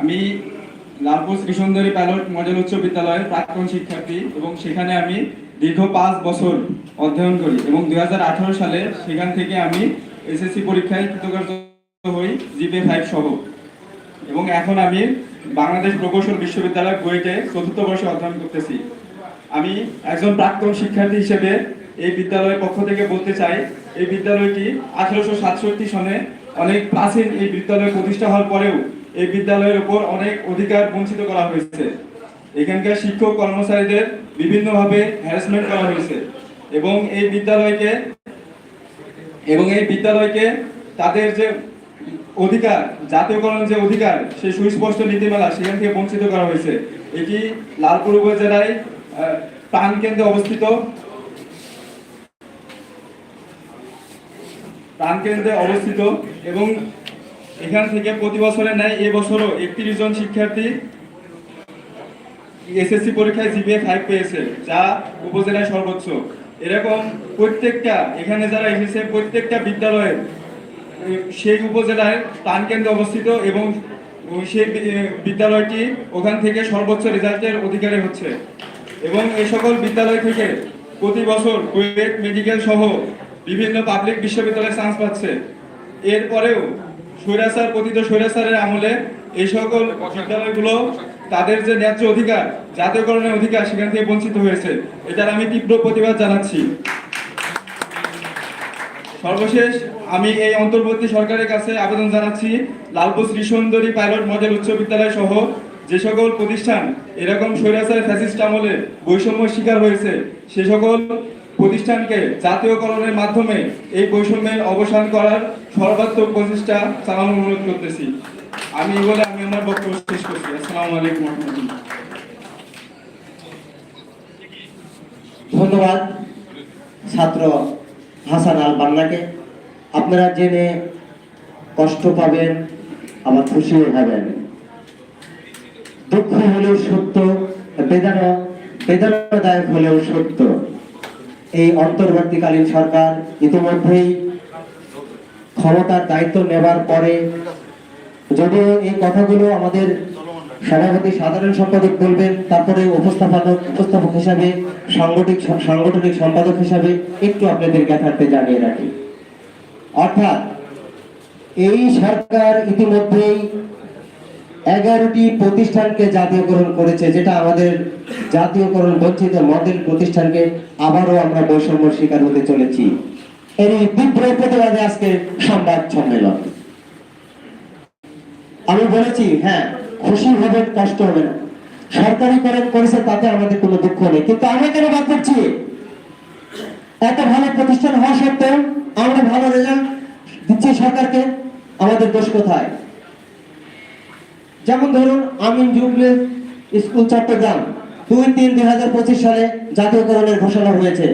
আমি Lalpur শ্রীসুন্দরী pilot model উচ্চ বিদ্যালয়ের প্রাক্তন শিক্ষার্থী এবং সেখানে আমি দীর্ঘ পাঁচ বছর অধ্যয়ন করি এবং দু হাজার আঠারো সালে সেখান থেকে আমি এসএসসি পরীক্ষায় কৃতকার্য হই জিপে ফাইভ সহ। এবং এখন আমি বাংলাদেশ প্রকৌশল বিশ্ববিদ্যালয় বুয়েটে চতুর্থ বর্ষে অধ্যয়ন করতেছি। আমি একজন প্রাক্তন শিক্ষার্থী হিসেবে এই বিদ্যালয়ের পক্ষ থেকে বলতে চাই, এই বিদ্যালয়টি আঠারোশো সাতষট্টি সনে অনেক প্রাচীন এই বিদ্যালয় প্রতিষ্ঠা হওয়ার পরেও এই বিদ্যালয়ের উপর অনেক অধিকার বঞ্চিত করা হয়েছে। এখানকার শিক্ষক কর্মচারীদের বিভিন্নভাবে হ্যারাসমেন্ট করা হয়েছে এবং এই বিদ্যালয়কে এবং এই বিদ্যালয়কে তাদের যে অধিকার জাতীয়করণ যে অধিকার সেই সুস্পষ্ট নীতিমালা সেখান থেকে বঞ্চিত করা হয়েছে। এটি লালপুর উপজেলায় প্রাণকেন্দ্রে অবস্থিত। প্রাণকেন্দ্রে অবস্থিত এবং এখান থেকে প্রতি বছরে ন্যায় এবছরও একত্রিশ জন শিক্ষার্থী এসএসসি পরীক্ষায় জিপিএ ফাইভ পেয়েছে, যা উপজেলায় সর্বোচ্চ। এরকম প্রত্যেকটা, এখানে যারা এসেছে, প্রত্যেকটা বিদ্যালয়ের সেই উপজেলায় প্রাণকেন্দ্রে অবস্থিত এবং সেই বিদ্যালয়টি ওখান থেকে সর্বোচ্চ রেজাল্টের অধিকারী হচ্ছে। এবং এই সকল বিদ্যালয় থেকে প্রতি বছর কুয়েট মেডিকেল সহ বিভিন্ন পাবলিক বিশ্ববিদ্যালয়ে চান্স পাচ্ছে। এরপরেও স্বৈরাচার পতিত স্বৈরাচারের আমলে এই সকল বিদ্যালয়গুলো তাদের যে ন্যায্য অধিকার, জাতীয়করণের অধিকার, সেখান থেকে বঞ্চিত হয়েছে। এটার আমি তীব্র প্রতিবাদ জানাচ্ছি। সর্বশেষ, আমি এই অন্তর্বর্তী সরকারের কাছে আবেদন জানাচ্ছি, লালপুর শ্রী সুন্দরী পাইলট মডেল উচ্চ বিদ্যালয় সহ যে সকল প্রতিষ্ঠান, এরকম স্বৈরাচার ফ্যাসিস্ট আমলে বৈষম্য শিকার হয়েছে, সে সকল প্রতিষ্ঠানকে জাতীয়করণের মাধ্যমে এই বৈষম্যের অবসান করার সর্বাত্মক প্রচেষ্টা চালানোর অনুরোধ করতেছি। আমি বলে আমি আমার বক্তব্য শেষ করছি। আসসালামু আলাইকুম ধন্যবাদ ছাত্র হাসান আল বান্নাকে। আপনারা জেনে কষ্ট পাবেন, আবার খুশিও হবেন। দুঃখ হলেও সত্য, বেদনা, বেদনাদায়ক হলেও সত্য। এই অন্তর্বর্তীকালীন সরকার ইতিমধ্যেই ক্ষমতার দায়িত্ব নেবার পরে যদিও এই কথাগুলো আমাদের সভাপতি সাধারণ সম্পাদক বলবেন, তারপরে উপস্থাপক উপস্থাপক হিসাবে, সাংগঠনিক সাংগঠনিক সম্পাদক হিসাবে একটু আপনাদের জ্ঞাতার্থে জানিয়ে রাখি। অর্থাৎ এই সরকার ইতিমধ্যেই এগারোটি প্রতিষ্ঠানকে জাতীয়করণ করেছে, যেটা আমাদের জাতীয়করণ বঞ্চিত মডেল প্রতিষ্ঠানকে আবারও আমরা বৈষম্য শিকার হতে চলেছি। এর তীব্র প্রতিবাদে আজকে সংবাদ সম্মেলন। আমি বলেছি হ্যাঁ খুশি হবে কষ্ট হবে না। সরকারি করেন, করেছে, তাতে আমাদের কোনো দুঃখ নেই। কিন্তু আমরা কেন বাদ করছি এত ভালো প্রতিষ্ঠান হওয়া সত্ত্বেও আমরা ভালো রেজাল্ট দিচ্ছি সরকারকে, আমাদের দোষ কোথায়? যেমন ধরুন, আমিন জুবলে স্কুল চট্টগ্রাম দুই তিন দুই হাজার পঁচিশ সালে জাতীয়করণের ঘোষণা হয়েছে।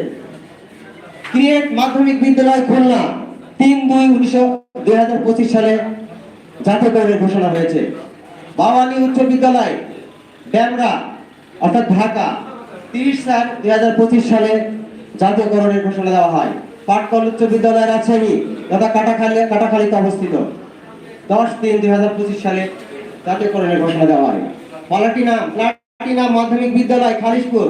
ক্রিয়েট মাধ্যমিক বিদ্যালয় খুলনা, তিন দুই উনিশশো দুই হাজার পঁচিশ সালে জাতীয়করণের ঘোষণা হয়েছে। বাওয়ালি উচ্চ বিদ্যালয়, ড্যামরা, অর্থাৎ ঢাকা, তিরিশ সাল দুই হাজার পঁচিশ সালে জাতীয়করণের ঘোষণা দেওয়া হয়। পাটকল উচ্চ বিদ্যালয় রাজশাহী, তথা কাটাখালী কাটাখালীতে অবস্থিত। দশ তিন দুই হাজার পঁচিশ সালে জাতীয়করণের ঘোষণা দেওয়া হয়। প্লাটিনা প্লাটিনা মাধ্যমিক বিদ্যালয় খালিশপুর,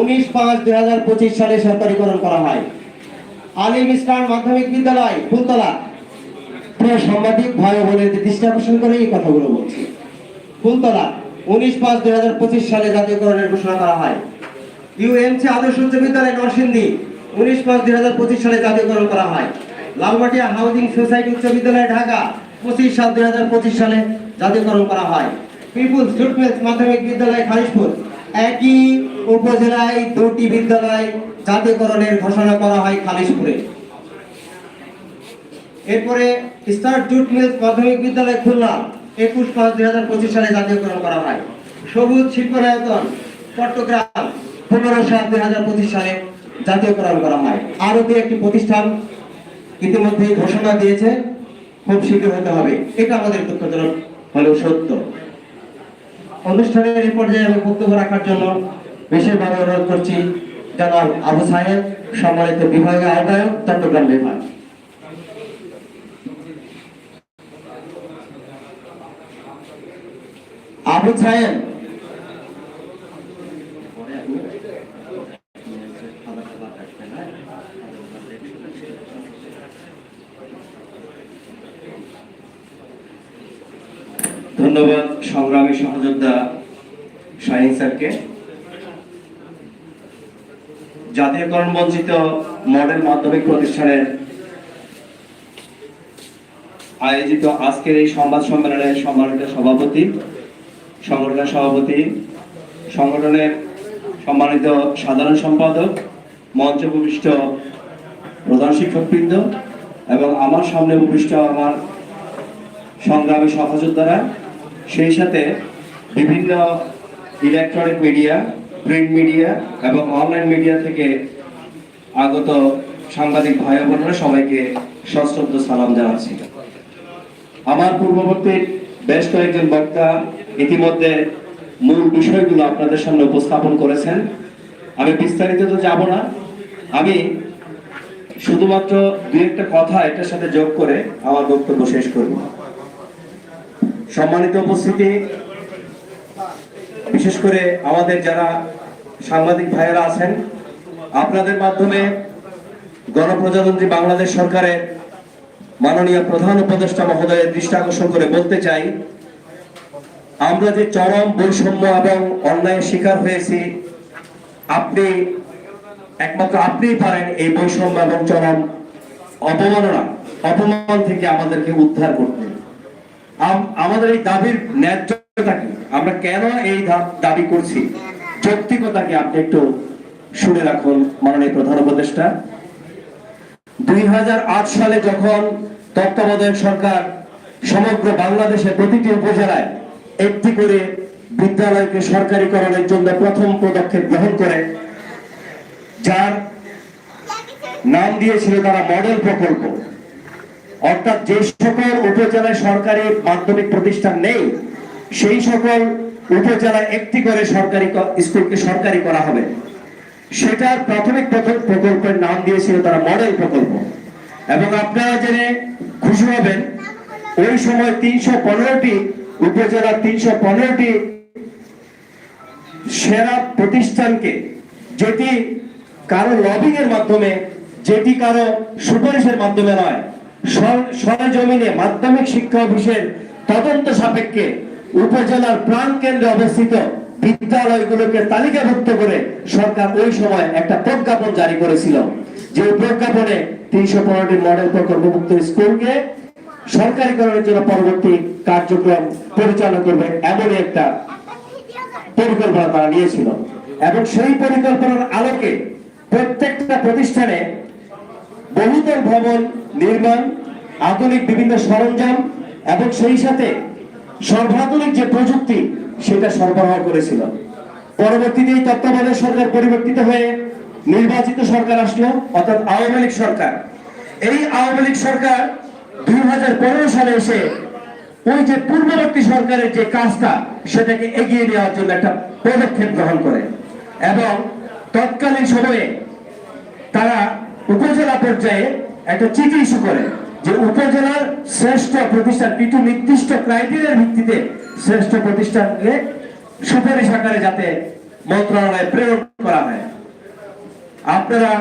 উনিশ পাঁচ দুই হাজার পঁচিশ সালে সরকারিকরণ করা হয়। আলিম ইসলাম মাধ্যমিক বিদ্যালয়, ফুলতলা। সাংবাদিক ও বোনের দৃষ্টি আকর্ষণ করে এই কথাগুলো বলছি। ফুলতলা, উনিশ পাঁচ দুই হাজার পঁচিশ সালে জাতীয়করণের ঘোষণা করা হয়। ইউএমসি আদর্শ উচ্চ বিদ্যালয় নরসিংদী, উনিশ পাঁচ দুই হাজার পঁচিশ সালে জাতীয়করণ করা হয়। লালমাটিয়া হাউজিং সোসাইটি উচ্চ বিদ্যালয়, ঢাকা, পঁচিশ সাত দুই হাজার পঁচিশ সালে জাতীয়করণ করা হয়। পিপুল স্টুডেন্টস মাধ্যমিক বিদ্যালয় খালিশপুর একই উপজেলায় দুটি বিদ্যালয় জাতীয়করণের ঘোষণা করা হয় খালিশপুরে এরপরে স্টার জুট মিলস মাধ্যমিক বিদ্যালয় খুলনা একুশ পাঁচ দুই হাজার পঁচিশ সালে জাতীয়করণ করা হয়। সবুজ শিল্পায়তন চট্টগ্রাম পনেরো সাত দুই হাজার পঁচিশ সালে জাতীয়করণ করা হয়। আরও দু একটি প্রতিষ্ঠান ইতিমধ্যে ঘোষণা দিয়েছে, খুব শীঘ্র হতে হবে। এটা আমাদের দুঃখজনক হলেও সত্য। অনুষ্ঠানের এই পর্যায়ে আমি বক্তব্য রাখার জন্য বিশেষভাবে অনুরোধ করছি জনাব আবু সাহেব, সম্মানিত বিভাগের আহ্বায়ক, চট্টগ্রাম বিভাগ। আবু সাহেব ধন্যবাদ সংগ্রামী সহযোদ্ধা শাহিন স্যারকে। জাতীয়করণ বঞ্চিত মডেল মাধ্যমিক প্রতিষ্ঠানের আয়োজিত আজকের এই সংবাদ সম্মেলনে সম্মানিত সভাপতি, সংগঠনের সভাপতি, সংগঠনের সম্মানিত সাধারণ সম্পাদক মঞ্চ উপবিষ্ট প্রধান শিক্ষকবৃন্দ এবং আমার সামনে উপবিষ্ট আমার সংগ্রামী সহযোদ্ধারা সেই সাথে বিভিন্ন ইলেকট্রনিক মিডিয়া প্রিন্ট মিডিয়া এবং অনলাইন মিডিয়া থেকে আগত সাংবাদিক ভাই বোনেরা সবাইকে সশ্রদ্ধ সালাম জানাচ্ছি। আমার পূর্ববর্তী বেশ কয়েকজন বক্তা ইতিমধ্যে মূল বিষয়গুলো আপনাদের সামনে উপস্থাপন করেছেন। আমি বিস্তারিত তো যাব না। আমি শুধুমাত্র দু একটা কথা এটার সাথে যোগ করে আমার বক্তব্য শেষ করব। সম্মানিত উপস্থিতি। বিশেষ করে আমাদের যারা সাংবাদিক ভাইয়েরা আছেন, আপনাদের মাধ্যমে গণপ্রজাতন্ত্রী বাংলাদেশ সরকারের মাননীয় প্রধান উপদেষ্টা মহোদয়ের দৃষ্টি আকর্ষণ করে বলতে চাই, আমরা যে চরম বৈষম্য এবং অন্যায়ের শিকার হয়েছি, আপনি একমাত্র আপনিই পারেন এই বৈষম্য এবং চরম অপমাননা অপমান থেকে আমাদেরকে উদ্ধার করতে। আমাদের এই দাবির ন্যায্যতা কি আমরা কেন এই দাবি করছি? যৌক্তিকতাকে আপনি একটু শুনে রাখুন, মাননীয় প্রধান উপদেষ্টা। দুই হাজার আট সালে যখন তত্ত্বাবধায়ক সরকার সমগ্র বাংলাদেশের প্রতিটি উপজেলায় একটি করে বিদ্যালয়কে সরকারিকরণের জন্য প্রথম পদক্ষেপ গ্রহণ করে, যার নাম দিয়েছিল তারা মডেল প্রকল্প। অর্থাৎ যে সকল উপজেলায় সরকারি মাধ্যমিক প্রতিষ্ঠান নেই, সেই সকল উপজেলায় একটি করে সরকারি স্কুলকে সরকারি করা হবে। সেটার প্রাথমিক প্রকল- প্রকল্পের নাম দিয়েছিল তারা মডেল প্রকল্প। এবং আপনারা জেনে খুশি হবেন, ওই সময় তিনশো পনেরোটি উপজেলার তিনশো পনেরোটি সেরা প্রতিষ্ঠানকে যেটি কারও লবিং এর মাধ্যমে, যেটি কারও সুপারিশের মাধ্যমে নয় সরজমিনে মাধ্যমিক শিক্ষা অফিসের তদন্ত সাপেক্ষে উপজেলার প্রাণ কেন্দ্রে অবস্থিত বিদ্যালয়গুলোকে তালিকাভুক্ত করে সরকার ওই সময় একটা প্রজ্ঞাপন জারি করেছিল। যে প্রজ্ঞাপনে তিনশো পনেরোটি মডেল প্রকল্পভুক্ত স্কুলকে সরকারিকরণের জন্য পরবর্তী কার্যক্রম পরিচালনা করবে এমনই একটা পরিকল্পনা তারা নিয়েছিল। এবং সেই পরিকল্পনার আলোকে প্রত্যেকটা প্রতিষ্ঠানে বহুতল ভবন নির্মাণ, আধুনিক বিভিন্ন সরঞ্জাম এবং সেই সাথে সর্বাধুনিক যে প্রযুক্তি, সেটা সরবরাহ করেছিল। পরবর্তীতে এই তত্ত্বাবধায়ক সরকার পরিবর্তিত হয়ে নির্বাচিত সরকার আসলো, অর্থাৎ আওয়ামী লীগ সরকার। এই আওয়ামী লীগ সরকার দুই হাজার পনেরো সালে এসে ওই যে পূর্ববর্তী সরকারের যে কাজটা, সেটাকে এগিয়ে নেওয়ার জন্য একটা পদক্ষেপ গ্রহণ করে। এবং তৎকালীন সময়ে তারা উপজেলা পর্যায়ে একটা চিঠি ইস্যু করে যে উপজেলার শ্রেষ্ঠ প্রতিষ্ঠান কিছু নির্দিষ্ট ক্রাইটেরিয়ার ভিত্তিতে শ্রেষ্ঠ প্রতিষ্ঠানকে সুপারিশ আকারে যাতে মন্ত্রণালয়ে প্রেরণ করা হয়। আপনারা,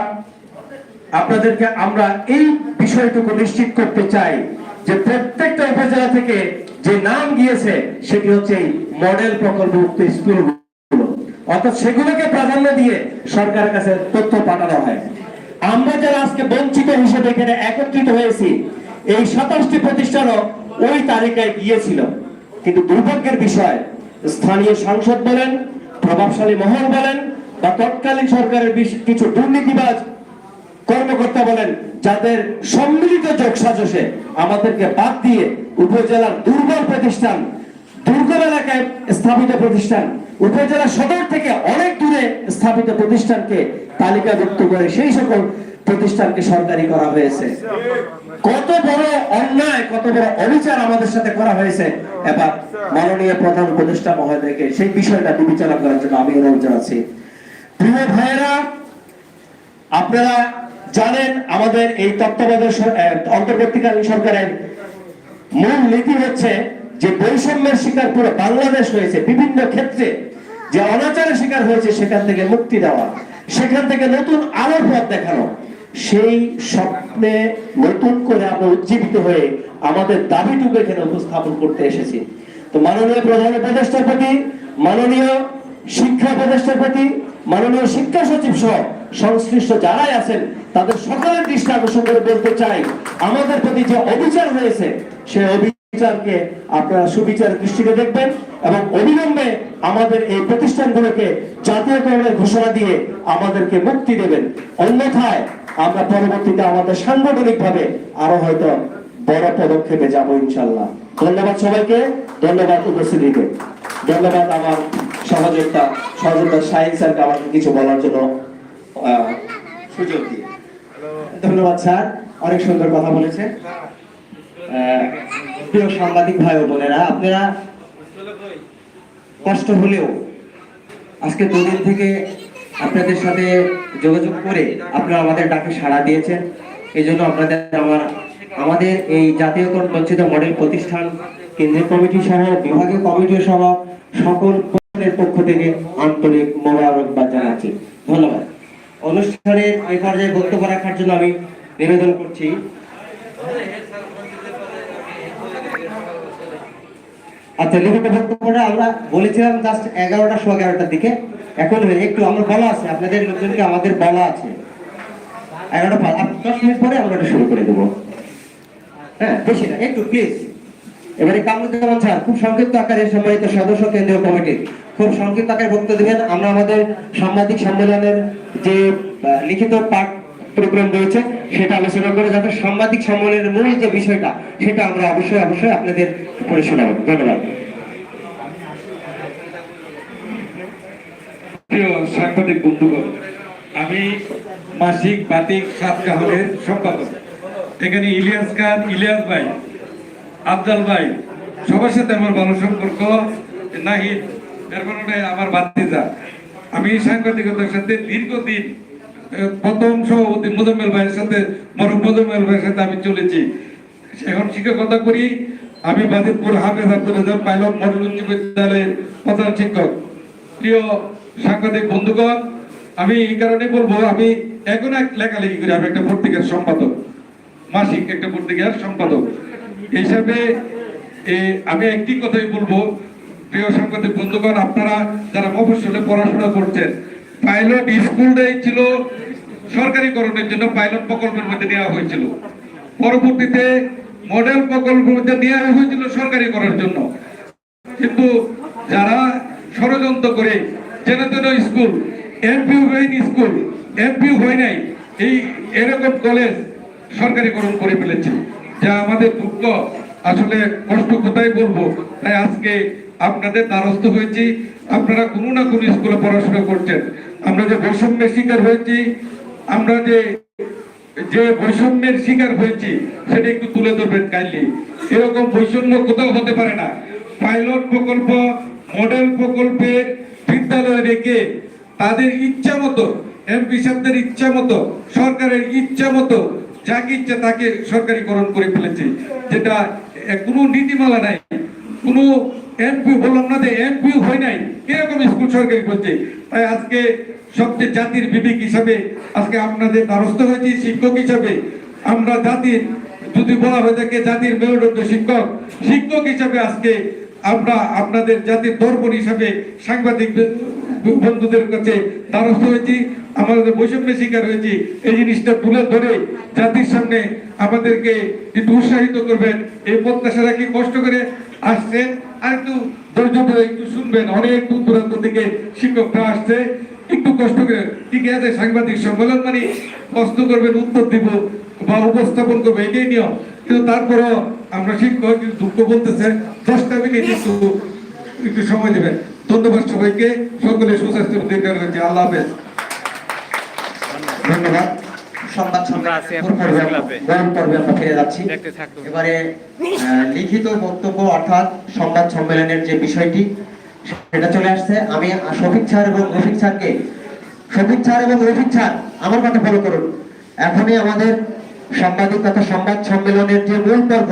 আপনাদেরকে আমরা এই বিষয়টুকু নিশ্চিত করতে চাই যে প্রত্যেকটা উপজেলা থেকে যে নাম গিয়েছে, সেটি হচ্ছে এই মডেল প্রকল্পভুক্ত স্কুলগুলো। অর্থাৎ সেগুলোকে প্রাধান্য দিয়ে সরকারের কাছে তথ্য পাঠানো হয়। আমরা যারা আজকে বঞ্চিত হিসেবে এখানে একত্রিত হয়েছি, এই সাতাশটি প্রতিষ্ঠানও ওই তালিকায় গিয়েছিল। কিন্তু দুর্ভাগ্যের বিষয়, স্থানীয় সাংসদ বলেন, প্রভাবশালী মহল বলেন, বা তৎকালীন সরকারের কিছু দুর্নীতিবাজ কর্মকর্তা বলেন, যাদের সম্মিলিত যোগ সাজসে আমাদেরকে বাদ দিয়ে উপজেলার দুর্বল প্রতিষ্ঠান দুর্গম এলাকায় স্থাপিত প্রতিষ্ঠান। উপজেলা সদর থেকে অনেক দূরে স্থাপিত প্রতিষ্ঠানকে তালিকাভুক্ত করে সেই সকল প্রতিষ্ঠানকে সরকারি করা হয়েছে। কত বড় অন্যায়, কত বড় অবিচার আমাদের সাথে করা হয়েছে। এবার মাননীয় প্রধান উপদেষ্টা মহোদয়কে সেই বিষয়টা বিবেচনা করার জন্য আমি অনুরোধ জানাচ্ছি। প্রিয় ভাইয়েরা, আপনারা জানেন আমাদের এই তত্ত্বাবধায়ক অন্তর্বর্তীকালীন সরকারের মূল নীতি হচ্ছে যে বৈষম্যের শিকার পুরো বাংলাদেশ হয়েছে বিভিন্ন ক্ষেত্রে, যে অনাচারের শিকার হয়েছে সেখান থেকে মুক্তি দেওয়া, সেখান থেকে নতুন আলোর পথ দেখানো, সেই স্বপ্নে নতুন করে আমরা উজ্জীবিত হয়ে আমাদের দাবিটুকু এখানে উপস্থাপন করতে এসেছি। তো মাননীয় প্রধান উপদেষ্টার প্রতি, মাননীয় শিক্ষা উপদেষ্টার প্রতি, মাননীয় শিক্ষা সচিব সহ সংশ্লিষ্ট যারাই আছেন, তাদের সকলের দৃষ্টি আকর্ষণ করে বলতে চাই, আমাদের প্রতি যে অবিচার হয়েছে সেই অবিচারকে আপনারা সুবিচার দৃষ্টিতে দেখবেন এবং অবিলম্বে আমাদের এই প্রতিষ্ঠানগুলোকে জাতীয়করণের ঘোষণা দিয়ে আমাদেরকে মুক্তি দেবেন। অন্যথায় আমরা পরবর্তীতে আমাদের সাংগঠনিক ভাবে আরও হয়তো বড় পদক্ষেপে যাব ইনশাল্লাহ। ধন্যবাদ সবাইকে ধন্যবাদ উপস্থিতিকে ধন্যবাদ আমার সহযোগিতা সহযোগিতা শাহিন স্যারকে আমাকে কিছু বলার জন্য সুযোগ দিয়ে। ধন্যবাদ স্যার অনেক সুন্দর কথা বলেছেন। আহ, প্রিয় সাংবাদিক ভাই বোনেরা, আপনারা কষ্ট হলেও আজকে দুদিন থেকে আপনাদের সাথে যোগাযোগ করে আপনারা আমাদের ডাকে সাড়া দিয়েছেন। এই জন্য আপনাদের আমার আমাদের এই জাতীয়করণ বঞ্চিত মডেল প্রতিষ্ঠান, কেন্দ্রীয় কমিটি সহ বিভাগীয় কমিটি সহ সকল পক্ষ থেকে আন্তরিক মোবারকবাদ জানাচ্ছি। ধন্যবাদ। অনুষ্ঠানের এই পর্যায়ে বক্তব্য রাখার জন্য আমি নিবেদন করছি। আচ্ছা লিখিত বক্তব্যটা আমরা বলেছিলাম জাস্ট এগারোটা সোয়া এগারোটার দিকে। এখন একটু আমরা বলা আছে, আপনাদের লোকজনকে আমাদের বলা আছে। এগারোটা দশ মিনিট পরে আমরা এটা শুরু করে দেবো। হ্যাঁ বেশি না, একটু প্লিজ এবারে কামরুজ্জামান স্যার, খুব সংক্ষিপ্ত আকারে সম্মানিত সদস্য কেন্দ্রীয় কমিটি। খুব সংক্ষিপ্ত আকারে বক্তব্য দেবেন। আমরা আমাদের সাংবাদিক সম্মেলনের যে লিখিত পাঠ প্রোগ্রাম রয়েছে, সেটা আলোচনা করে যাতে সাংবাদিক সম্মেলনের মূল যে বিষয়টা, সেটা আমরা অবশ্যই অবশ্যই আপনাদের পড়ে শোনাবো। ধন্যবাদ। সাংবাদিক বন্ধুগণ, আমি মাসিক বাতিক সাত কাহলের সম্পাদক। এখানে ইলিয়াস খান, ইলিয়াস ভাই আফজাল ভাই, সবার সাথে আমার ভালো সম্পর্ক। নাহিদ, এর কারণে আমার বাতিজা আমি সাংবাদিকতার সাথে দীর্ঘদিন প্রথম সভাপতি মোজাম্মেল ভাইয়ের সাথে মরম মোজাম্মেল ভাইয়ের সাথে আমি চলেছি। এখন শিক্ষকতা করি, আমি বাজিতপুর হাফেজ আব্দুল রাজাক পাইলট মডেল উচ্চ বিদ্যালয়ের প্রধান শিক্ষক। প্রিয় সাংবাদিক বন্ধুগণ, আমি এই কারণে বলব, আমি এখন এক লেখালেখি করি, আমি একটা পত্রিকার সম্পাদক, মাসিক একটা পত্রিকার সম্পাদক। হিসাবে আমি একটি কথাই বলব, প্রিয় সাংবাদিক বন্ধুগণ, আপনারা যারা মফস্বলে পড়াশোনা করছেন পাইলট স্কুলটাই ছিল সরকারিকরণের জন্য পাইলট প্রকল্পের মধ্যে নেওয়া হয়েছিল। পরবর্তীতে মডেল প্রকল্পের মধ্যে নেওয়া হয়েছিল সরকারি করার জন্য। কিন্তু যারা ষড়যন্ত্র করে, যেন স্কুল এমপিউ হয়নি স্কুল এমপিউ হয় নাই, এই এরকম কলেজ সরকারিকরণ করে ফেলেছে। যা আমাদের দুঃখ। আসলে কষ্ট কোথায় বলব? তাই আজকে আপনাদের দ্বারস্থ হয়েছি। আপনারা কোনো না কোনো স্কুলে পড়াশোনা করছেন। আমরা যে বৈষম্যের শিকার হয়েছি, আমরা যে যে বৈষম্যের শিকার হয়েছি, সেটা একটু তুলে ধরবেন কাইন্ডলি। এরকম বৈষম্য কোথাও হতে পারে না। পাইলট প্রকল্প, মডেল প্রকল্পের বিদ্যালয়ে রেখে তাদের ইচ্ছা মতো এমপি সাহেবদের ইচ্ছা মতো, সরকারের ইচ্ছা মতো, যাকে ইচ্ছা তাকে সরকারিকরণ করে ফেলেছে। যেটা কোনো নীতিমালা নাই। কোনো এমপি বললাম না যে এমপি হয় নাই। এরকম স্কুল সরকারি করছে? তাই আজকে সবচেয়ে জাতির বিবেক হিসাবে আজকে আপনাদের দ্বারস্থ হয়েছি শিক্ষক হিসাবে। আমরা জাতির, যদি বলা হয়ে থাকে জাতির মেরুদণ্ড শিক্ষক শিক্ষক হিসাবে আজকে আমরা আপনাদের জাতির দর্পণ হিসাবে সাংবাদিক বন্ধুদের কাছে দ্বারস্থ হয়েছি, আমাদের বৈষম্যের শিকার হয়েছি। এই জিনিসটা তুলে ধরে জাতির সামনে আমাদেরকে একটু উৎসাহিত করবেন। এই প্রত্যাশা রাখি কষ্ট করে আসছেন আর একটু ধৈর্য ধরে একটু শুনবেন। অনেক দূর দূরান্ত থেকে শিক্ষকরা আসছে। একটু কষ্ট করে ঠিক আছে, সাংবাদিক সম্মেলন মানে কষ্ট করবেন, উত্তর দিব বা উপস্থাপন করবে, এটাই নিয়ম। কিন্তু তারপরও আমরা শিক্ষক দুঃখ বলতেছে, দশটা মিনিট একটু একটু সময় দেবেন। ধন্যবাদ সবাইকে। সকলে সুস্বাস্থ্য দীর্ঘায়ু হয়েছে আল্লাহ হাফেজ। ধন্যবাদ। সংবাদ সম্মেলন গরম পর্বে আমরা ফিরে যাচ্ছি। এবারে লিখিত বক্তব্য অর্থাৎ সংবাদ সম্মেলনের যে বিষয়টি সেটা চলে আসছে। আমি শফিক স্যার এবং রফিক স্যারকে শফিক স্যার এবং রফিক স্যার আমার কথা ফলো করুন। এখনই আমাদের সাংবাদিক তথা সংবাদ সম্মেলনের যে মূল পর্ব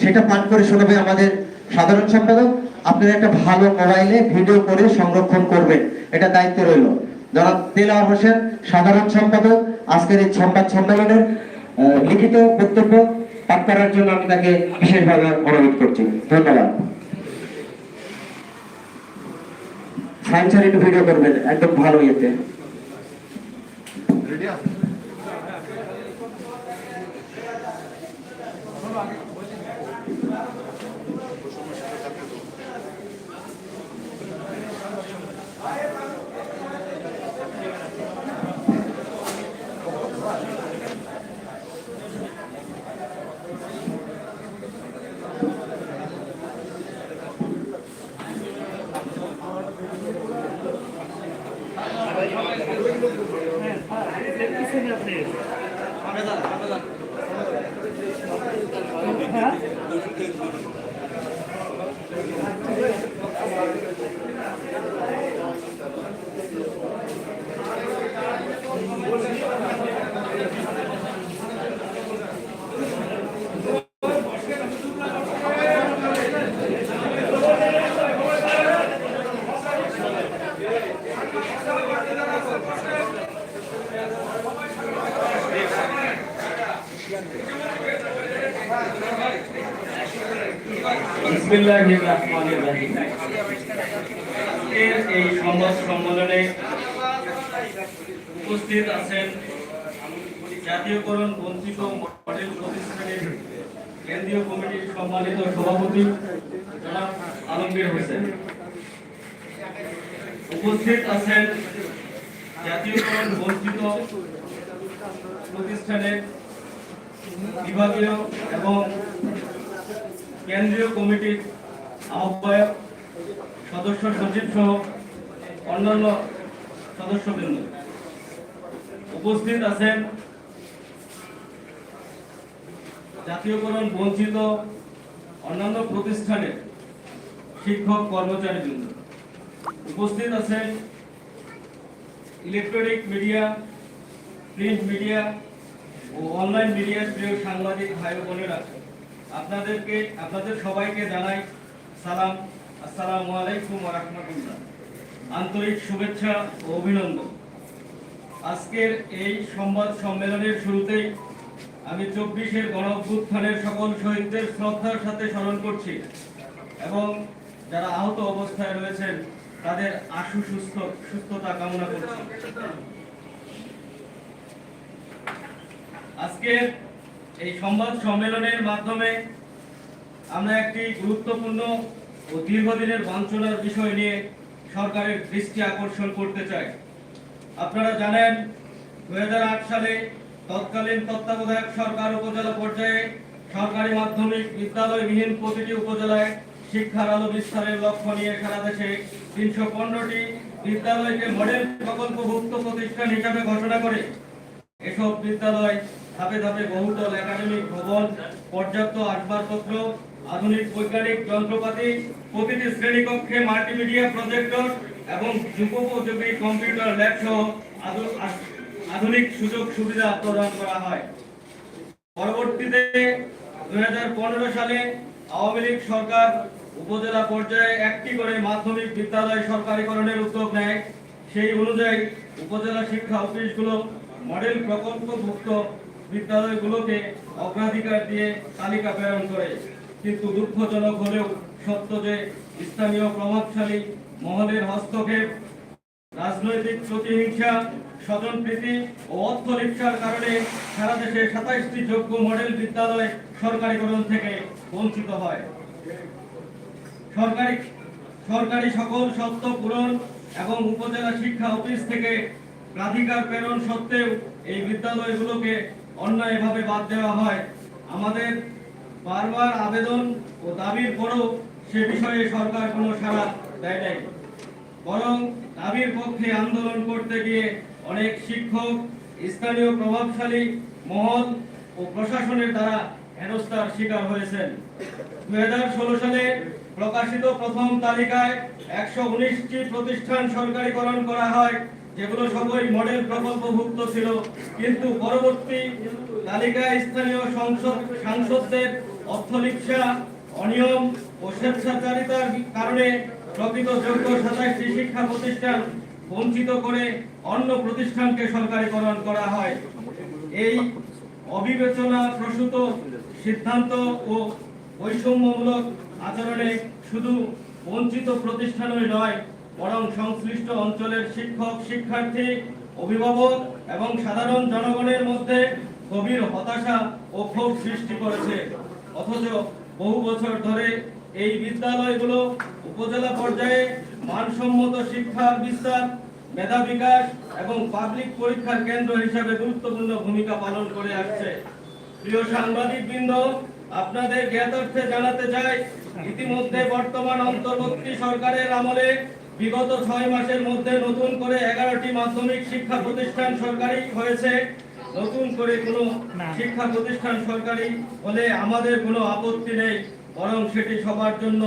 সেটা পাঠ করে শোনাবে আমাদের সাধারণ সম্পাদক আপনারা একটা ভালো মোবাইলে ভিডিও করে সংরক্ষণ করবেন। এটা দায়িত্ব রইল। জনাব দিলওয়ার হোসেন, সাধারণ সম্পাদক, আজকের এই সংবাদ সম্মেলনের লিখিত বক্তব্য পাঠ করার জন্য আমি তাকে বিশেষভাবে অনুরোধ করছি। ধন্যবাদ। সায়েন্সের একটু ভিডিও করবেন। একদম ভালো ইয়েতে। বিসমিল্লাহির রহমানির উপস্থিত আছেন জাতীয়করণ, বঞ্চিত মডেল প্রতিষ্ঠানের কেন্দ্রীয় কমিটির সম্মানিত সভাপতি জনাব আলমগীর হোসেন। উপস্থিত আছেন জাতীয়করণ, বঞ্চিত প্রতিষ্ঠানের বিভাগীয় এবং কেন্দ্রীয় কমিটির আহ্বায়ক সদস্য সচিব সহ অন্যান্য সদস্যবৃন্দ উপস্থিত আছেন জাতীয়করণ বঞ্চিত অন্যান্য প্রতিষ্ঠানের শিক্ষক কর্মচারীবৃন্দ। উপস্থিত আছেন ইলেকট্রনিক মিডিয়া, প্রিন্ট মিডিয়া ও অনলাইন মিডিয়ার প্রিয় সাংবাদিক ভাই বোনেরা, আপনাদেরকে, আপনাদের সবাইকে জানাই সালাম, আসসালামু আলাইকুম রাহমাতুল্লাহ। আন্তরিক শুভেচ্ছা ও অভিনন্দন। আজকের এই সংবাদ সম্মেলনের শুরুতেই আমি চব্বিশের গণ অভ্যুত্থানের সকল শহীদদের শ্রদ্ধার সাথে স্মরণ করছি এবং যারা আহত অবস্থায় রয়েছেন, তাদের আশু সুস্থ, সুস্থতা কামনা করছি। আজকের এই সংবাদ সম্মেলনের মাধ্যমে আমরা একটি গুরুত্বপূর্ণ ও দীর্ঘদিনের বাঞ্ছনার বিষয় নিয়ে সরকারের দৃষ্টি আকর্ষণ করতে চাই। আপনারা জানেন দুই হাজার আট সালে তৎকালীন তত্ত্বাবধায়ক সরকার উপজেলা পর্যায়ে সরকারি মাধ্যমিক বিদ্যালয়বিহীন প্রতিটি উপজেলায় শিক্ষার আলো বিস্তারের লক্ষ্য নিয়ে সারা দেশে তিনশো পনেরোটি বিদ্যালয়কে মডেল প্রকল্পভুক্ত প্রতিষ্ঠান হিসাবে ঘোষণা করে এসব বিদ্যালয় ধাপে ধাপে বহুতল একাডেমিক ভবন, পর্যাপ্ত আসবাবপত্র, আধুনিক বৈজ্ঞানিক যন্ত্রপাতি, প্রতিটি শ্রেণীকক্ষে মাল্টিমিডিয়া প্রজেক্টর এবং যুগোপযোগী কম্পিউটার ল্যাব সহ আধুনিক সুযোগ সুবিধা প্রদান করা হয়। পরবর্তীতে দুই হাজার পনেরো সালে আওয়ামী লীগ সরকার উপজেলা পর্যায়ে একটি করে মাধ্যমিক বিদ্যালয় সরকারিকরণের উদ্যোগ নেয়। সেই অনুযায়ী উপজেলা শিক্ষা অফিসগুলো মডেল প্রকল্পভুক্ত বিদ্যালয়গুলোকে অগ্রাধিকার দিয়ে তালিকা প্রেরণ করে। কিন্তু দুঃখজনক হলেও সত্য যে স্থানীয় প্রভাবশালী মহলের হস্তক্ষেপ, রাজনৈতিক প্রতিহিংসা, স্বজনপ্রীতি ও অর্থলিপ্সার কারণে সারা দেশে সাতাইশটি যোগ্য মডেল বিদ্যালয় সরকারিকরণ থেকে বঞ্চিত হয়। সরকারি সরকারি সকল সত্য পূরণ এবং উপজেলা শিক্ষা অফিস থেকে প্রাধিকার প্রেরণ সত্ত্বেও এই বিদ্যালয়গুলোকে অন্যায়ভাবে বাদ দেওয়া হয়। আমাদের বারবার আবেদন ও দাবির পরও সে বিষয়ে সরকার কোনো সাড়া দেয় নাই। বরং দাবির পক্ষে আন্দোলন করতে গিয়ে অনেক শিক্ষক, স্থানীয় প্রভাবশালী, মহল ও প্রশাসনের দ্বারা হেনস্থার শিকার হয়েছেন। দু হাজার ষোলো সালে প্রকাশিত প্রথম তালিকায় একশো উনিশটি প্রতিষ্ঠান সরকারিকরণ করা হয়। যেগুলো সবই মডেল প্রকল্পভুক্ত ছিল, কিন্তু পরবর্তী তালিকায় স্থানীয় সংসদ, সাংসদদের অর্থলিপ্সা অনিয়ম ও স্বেচ্ছাচারিতার কারণে প্রকৃত যোগ্য সাতাশটি শিক্ষা প্রতিষ্ঠান বঞ্চিত করে অন্য প্রতিষ্ঠানকে সরকারিকরণ করা হয়। এই অবিবেচনা প্রসূত সিদ্ধান্ত ও বৈষম্যমূলক আচরণে শুধু বঞ্চিত প্রতিষ্ঠানই নয় বরং সংশ্লিষ্ট অঞ্চলের শিক্ষক, শিক্ষার্থী, অভিভাবক এবং সাধারণ জনগণের মধ্যে গভীর হতাশা ও ক্ষোভ সৃষ্টি করেছে। অথচ বহু বছর ধরে এই বিদ্যালয়গুলো উপজেলা পর্যায়ে মানসম্মত শিক্ষার বিস্তার, মেধা বিকাশ এবং পাবলিক পরীক্ষার কেন্দ্র হিসাবে গুরুত্বপূর্ণ ভূমিকা পালন করে আসছে। প্রিয় সাংবাদিক বৃন্দ আপনাদের জ্ঞাতার্থে জানাতে চাই, ইতিমধ্যে বর্তমান অন্তর্বর্তী সরকারের আমলে বিগত ছয় মাসের মধ্যে নতুন করে এগারোটি মাধ্যমিক শিক্ষা প্রতিষ্ঠান সরকারি হয়েছে। নতুন করে কোনো শিক্ষা প্রতিষ্ঠান সরকারি হলে আমাদের কোনো আপত্তি নেই বরং সেটি সবার জন্য